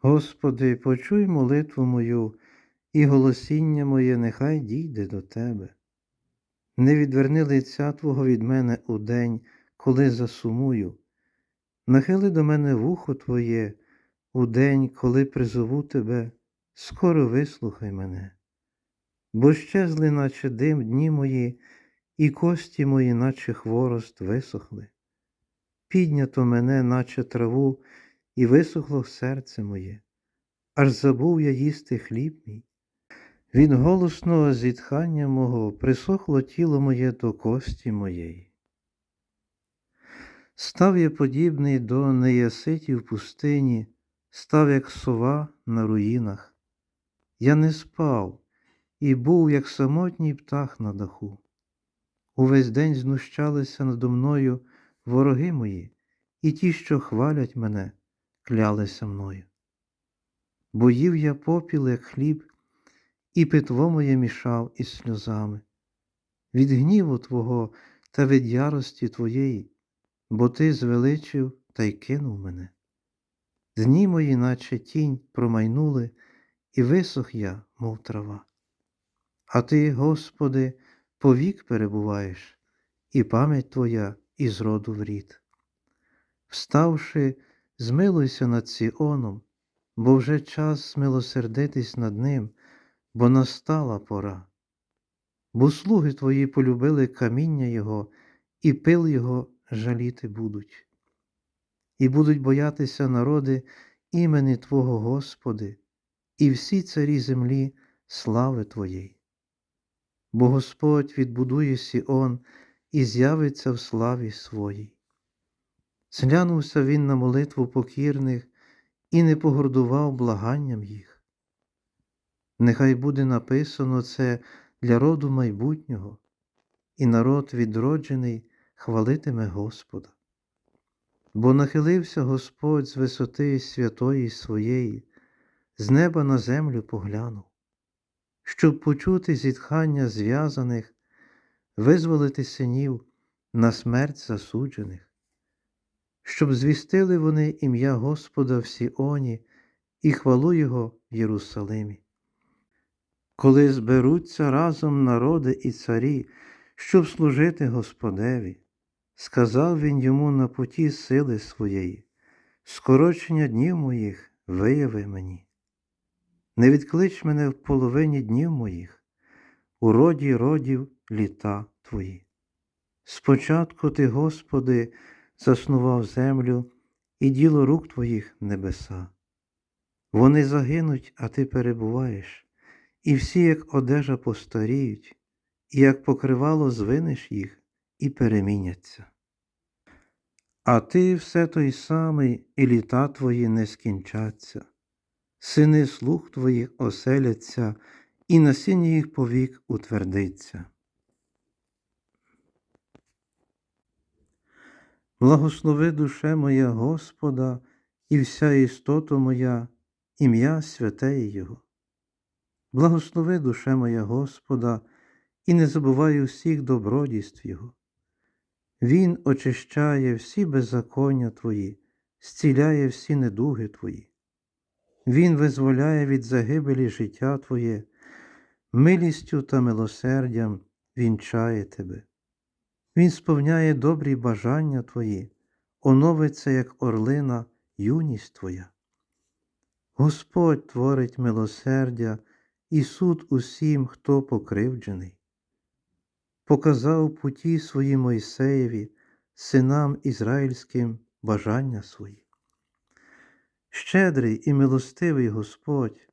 Господи, почуй молитву мою, і голосіння моє нехай дійде до Тебе. Не відверни лиця Твого від мене у день, коли засумую. Нахили до мене вухо Твоє у день, коли призову Тебе, скоро вислухай мене. Бо щезли, наче дим дні мої, і кості мої, наче хворост, висохли. Піднято мене, наче траву, і висохло серце моє, аж забув я їсти хліб мій. Від голосного зітхання мого присохло тіло моє до кості моєї. Став я подібний до неяситів пустині, став, як сова на руїнах. Я не спав і був, як самотній птах на даху. Увесь день знущалися надо мною вороги мої, і ті, що хвалять мене, клялися мною. Бо їв я попіл, як хліб, і питво моє мішав із сльозами. Від гніву Твого та від ярості Твоєї, бо Ти звеличив та й кинув мене. Дні мої, наче тінь, промайнули, і висох я, мов трава. А Ти, Господи, повік перебуваєш, і пам'ять Твоя із роду в рід. Вставши, змилуйся над Сіоном, бо вже час змилосердитись над ним, бо настала пора. Бо слуги твої полюбили каміння Його, і пил Його жаліти будуть. І будуть боятися народи імені Твого Господи, і всі царі землі слави Твоєї. Бо Господь відбудує Сіон і з'явиться в славі своїй. Зглянувся він на молитву покірних і не погордував благанням їх. Нехай буде написано це для роду майбутнього, і народ відроджений хвалитиме Господа. Бо нахилився Господь з висоти святої своєї, з неба на землю поглянув, щоб почути зітхання зв'язаних, визволити синів на смерть засуджених щоб звістили вони ім'я Господа в Сіоні і хвалу Його в Єрусалимі. Коли зберуться разом народи і царі, щоб служити Господеві, сказав він йому на путі сили своєї, скорочення днів моїх вияви мені. Не відклич мене в половині днів моїх, у роді родів літа твої. Спочатку ти, Господи, заснував землю і діло рук твоїх небеса. Вони загинуть, а ти перебуваєш, і всі, як одежа, постаріють, і як покривало звинеш їх і переміняться. А ти все той самий, і літа твої не скінчаться, сини слуг твоїх оселяться, і насіння їх повік утвердиться. Благослови душе моя Господа і вся істота моя, ім'я святе Його. Благослови душе моя Господа, і не забувай усіх добродійств Його. Він очищає всі беззаконня Твої, зціляє всі недуги Твої. Він визволяє від загибелі життя Твоє, милістю та милосердям вінчає Тебе. Він сповняє добрі бажання Твої, оновиться, як орлина, юність Твоя. Господь творить милосердя і суд усім, хто покривджений. Показав путі свої Мойсеєві, синам ізраїльським бажання свої. Щедрий і милостивий Господь,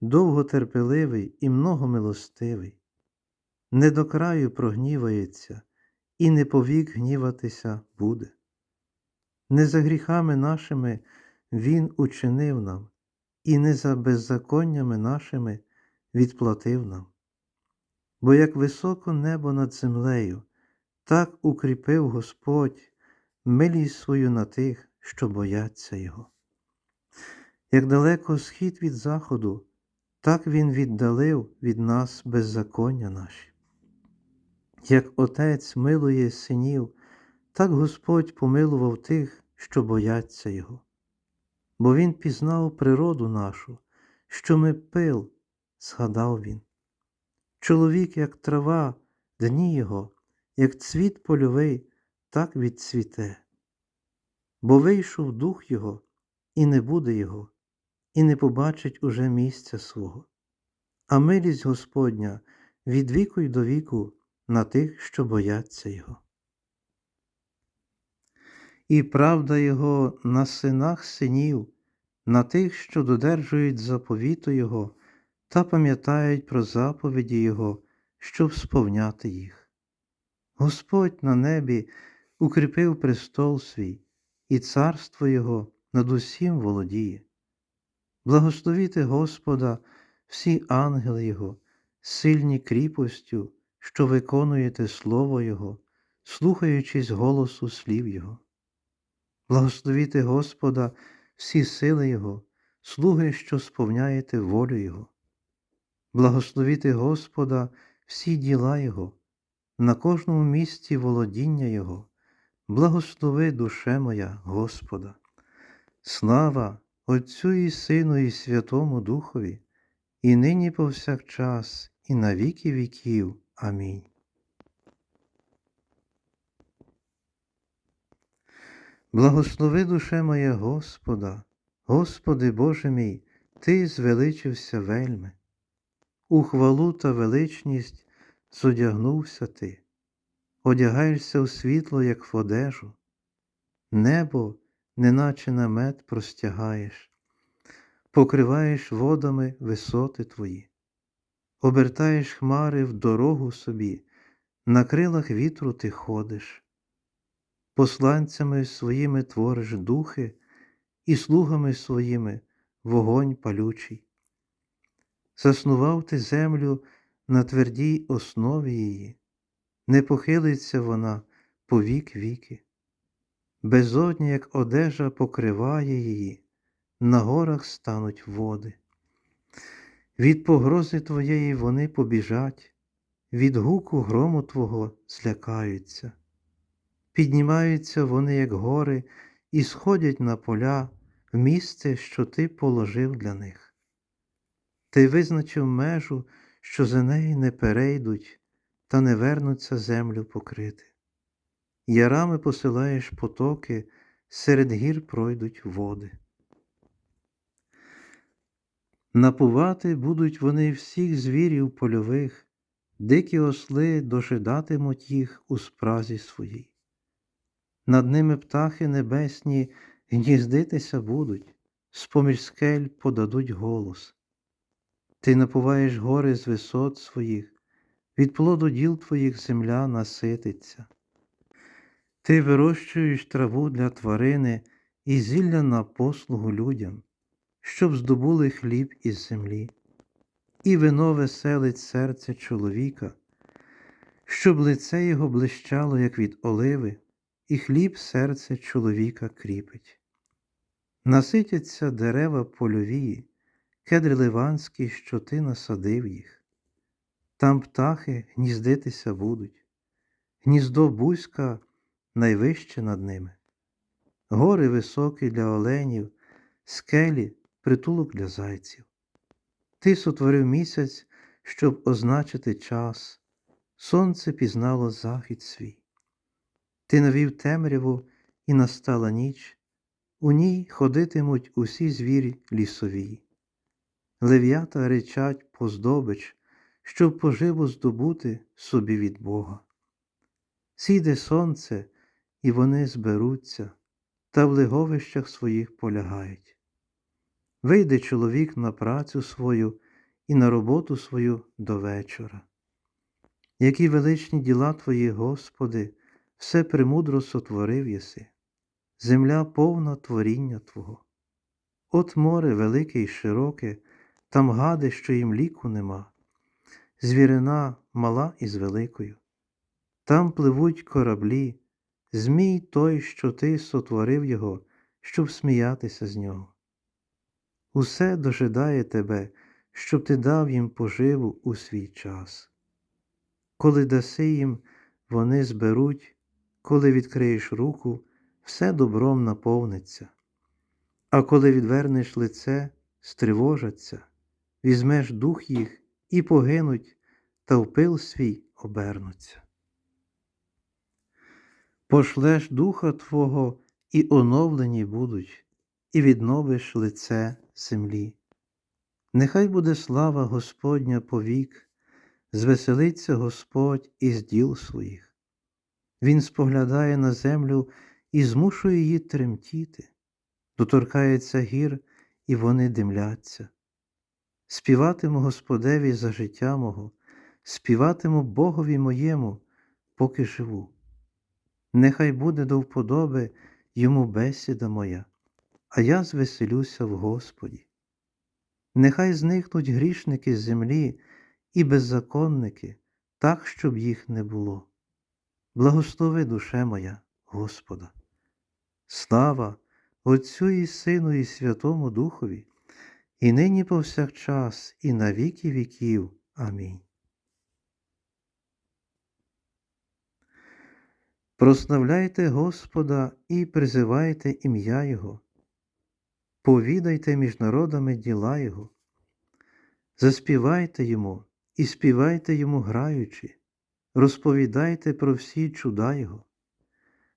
довготерпеливий і многомилостивий, не до краю прогнівається і не повік гніватися буде. Не за гріхами нашими Він учинив нам, і не за беззаконнями нашими відплатив нам. Бо як високо небо над землею, так укріпив Господь милість свою на тих, що бояться Його. Як далеко схід від заходу, так Він віддалив від нас беззаконня наші. Як Отець милує синів, так Господь помилував тих, що бояться Його. Бо Він пізнав природу нашу, що ми пил, згадав Він. Чоловік, як трава, дні його, як цвіт польовий, так відцвіте. Бо вийшов дух його, і не буде його, і не побачить уже місця свого. А милість Господня від віку й до віку на тих, що бояться Його. І правда Його на синах синів, на тих, що додержують заповіту Його та пам'ятають про заповіді Його, щоб сповняти їх. Господь на небі укріпив престол свій, і царство Його над усім володіє. Благословіте Господа, всі ангели Його, сильні кріпостю, що виконуєте Слово Його, слухаючись голосу слів Його. Благословіте Господа, всі сили Його, слуги, що сповняєте волю Його. Благословіте Господа всі діла Його, на кожному місці володіння Його, благослови душе моя Господа. Слава Отцю і Сину, і Святому Духові, і нині повсякчас, і на віки віків. Амінь. Благослови душе моя Господа, Господи Боже мій, Ти звеличився вельми. У хвалу та величність зодягнувся ти, одягаєшся у світло, як в одежу, небо, неначе намет простягаєш, покриваєш водами висоти твої, обертаєш хмари в дорогу собі, на крилах вітру ти ходиш, посланцями своїми твориш духи, і слугами своїми вогонь палючий. Заснував ти землю на твердій основі її, не похилиться вона по вік віки. Безодня, як одежа покриває її, на горах стануть води. Від погрози твоєї вони побіжать, від гуку грому Твого злякаються. Піднімаються вони, як гори, і сходять на поля в місце, що ти положив для них. Ти визначив межу, що за неї не перейдуть та не вернуться землю покрити. Ярами посилаєш потоки, серед гір пройдуть води. Напувати будуть вони всіх звірів польових, дикі осли дожидатимуть їх у спразі своїй. Над ними птахи небесні гніздитися будуть, з поміж скель подадуть голос. Ти напуваєш гори з висот своїх, від плоду діл твоїх земля насититься. Ти вирощуєш траву для тварини і зілля на послугу людям, щоб здобули хліб із землі, і вино веселить серце чоловіка, щоб лице його блищало, як від оливи, і хліб серце чоловіка кріпить. Наситяться дерева польові, кедри ливанські, що ти насадив їх. Там птахи гніздитися будуть, гніздо бузька найвище над ними, гори високі для оленів, скелі притулок для зайців. Ти сотворив місяць, щоб означити час, сонце пізнало захід свій. Ти навів темряву і настала ніч, у ній ходитимуть усі звірі лісові. Лев'ята речать по здобич, щоб поживу здобути собі від Бога. Сійде сонце, і вони зберуться, та в леговищах своїх полягають. Вийде чоловік на працю свою і на роботу свою до вечора. Які величні діла Твої, Господи, все премудро сотворив єси, земля повна творіння Твого. От море велике й широке, там гади, що їм ліку нема, звірина мала із великою. Там пливуть кораблі, Змій той, що ти сотворив його, щоб сміятися з нього. Усе дожидає тебе, щоб ти дав їм поживу у свій час. Коли даси їм, вони зберуть, коли відкриєш руку, все добром наповниться. А коли відвернеш лице, стривожаться, візьмеш дух їх і погинуть, та в пил свій обернуться. Пошлеш духа Твого, і оновлені будуть, і відновиш лице землі. Нехай буде слава Господня повік, звеселиться Господь із діл своїх. Він споглядає на землю і змушує її тремтіти, доторкається гір, і вони димляться. Співатиму Господеві за життя мого, співатиму Богові моєму, поки живу. Нехай буде до вподоби йому бесіда моя, а я звеселюся в Господі. Нехай зникнуть грішники з землі і беззаконники, так, щоб їх не було. Благослови душе моя, Господа. Слава Отцю і Сину, і Святому Духові, і нині повсякчас, і на віки віків. Амінь. Прославляйте Господа і призивайте ім'я Його, повідайте між народами діла Його, заспівайте Йому і співайте Йому граючи, розповідайте про всі чуда Його,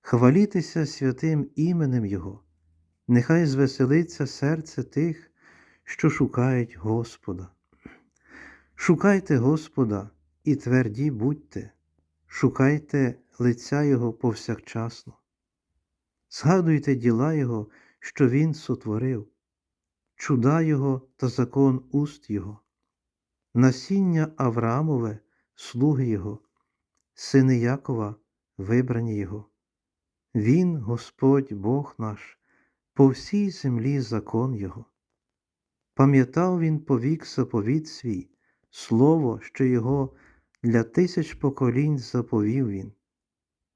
хвалітеся святим іменем Його, нехай звеселиться серце тих, що шукають Господа. Шукайте Господа і тверді будьте, шукайте лиця Його повсякчасно. Згадуйте діла Його, що Він сотворив, чуда Його та закон уст Його, насіння Авраамове, слуги Його, сини Якова, вибрані Його. Він, Господь Бог наш, по всій землі закон Його. Пам'ятав він повік заповіт свій, слово, що його для тисяч поколінь заповів він.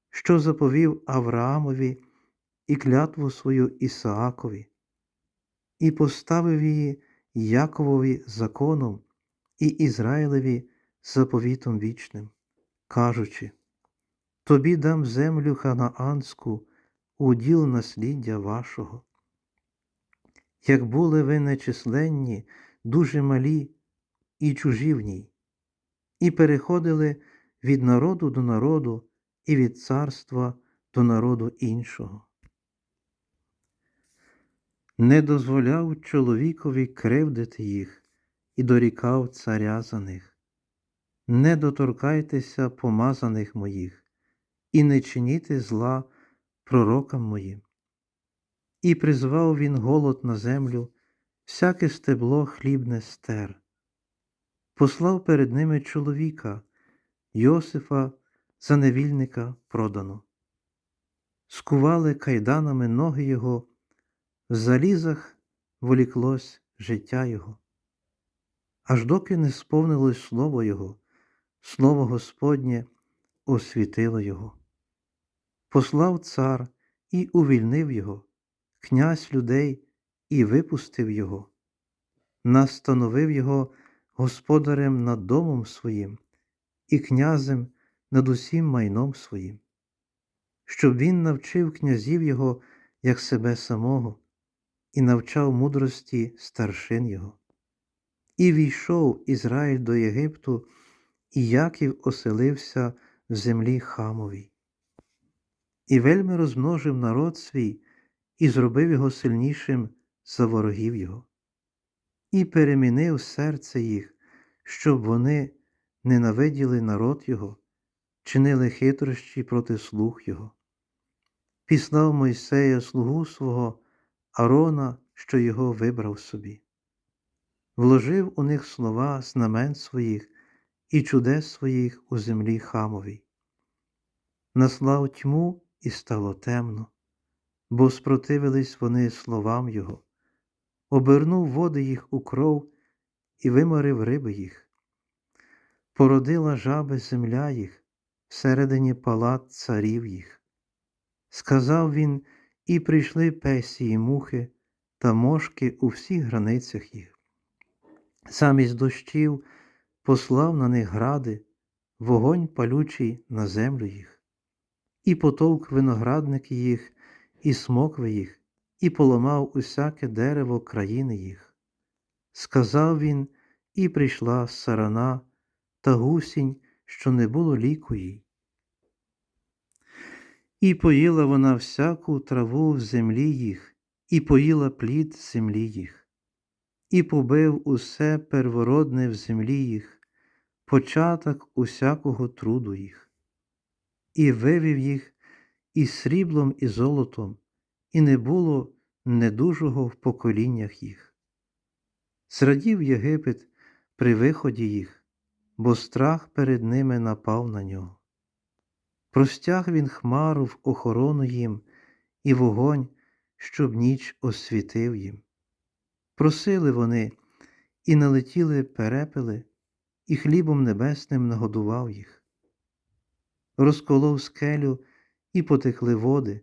Що заповів Авраамові і клятву свою Ісаакові, і поставив її Яковові законом і Ізраїлеві заповітом вічним, кажучи Тобі дам землю ханаанську, уділ насліддя вашого. Як були ви нечисленні, дуже малі і чужі і переходили від народу до народу, і від царства до народу іншого. Не дозволяв чоловікові кривдити їх і дорікав царя за них. Не доторкайтеся помазаних моїх, і не чиніте зла пророкам моїм. І призвав він голод на землю, всяке стебло хлібне стер. Послав перед ними чоловіка, Йосифа за невільника продано. Скували кайданами ноги його, в залізах воліклось життя його. Аж доки не сповнилось слово Його, слово Господнє освітило Його. Послав цар і увільнив його, князь людей і випустив його, настановив його господарем над домом своїм і князем над усім майном своїм, щоб він навчив князів його, як себе самого, і навчав мудрості старшин його. І війшов Ізраїль до Єгипту, і Яків оселився в землі Хамовій. І вельми розмножив народ свій і зробив його сильнішим за ворогів його, і перемінив серце їх, щоб вони ненавиділи народ його чинили хитрощі проти слуг його. Післав Мойсея слугу свого Арона, що його вибрав собі, вложив у них слова знамен своїх і чудес своїх у землі хамовій. Наслав тьму і стало темно, бо спротивились вони словам Його, обернув води їх у кров і виморив риби їх. Породила жаби земля їх, всередині палат царів їх. Сказав він, і прийшли песі і мухи та мошки у всіх границях їх. Замість дощів послав на них гради, вогонь палючий на землю їх, і потовк виноградники їх, і смокви їх, і поламав усяке дерево країни їх. Сказав він, і прийшла сарана та гусінь, що не було ліку їй. І поїла вона всяку траву в землі їх, і поїла плід землі їх, і побив усе первородне в землі їх, початок усякого труду їх, і вивів їх і сріблом, і золотом, і не було недужого в поколіннях їх. Зрадів Єгипет при виході їх, бо страх перед ними напав на нього. Простяг він хмару в охорону їм і вогонь, щоб ніч освітив їм. Просили вони і налетіли перепели, і хлібом небесним нагодував їх. Розколов скелю і потекли води,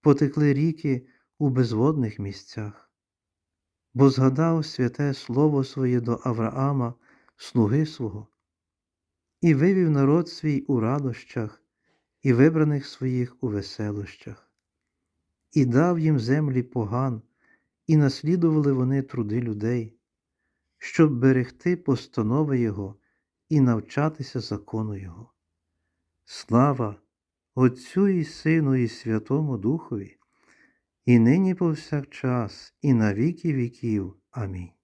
потекли ріки у безводних місцях, бо згадав святе слово своє до Авраама, слуги свого, і вивів народ свій у радощах і вибраних своїх у веселощах, і дав їм землі поган, і наслідували вони труди людей, щоб берегти постанови Його і навчатися закону Його. Слава Отцю і Сину, і Святому Духові, і нині повсякчас, і на віки віків. Амінь.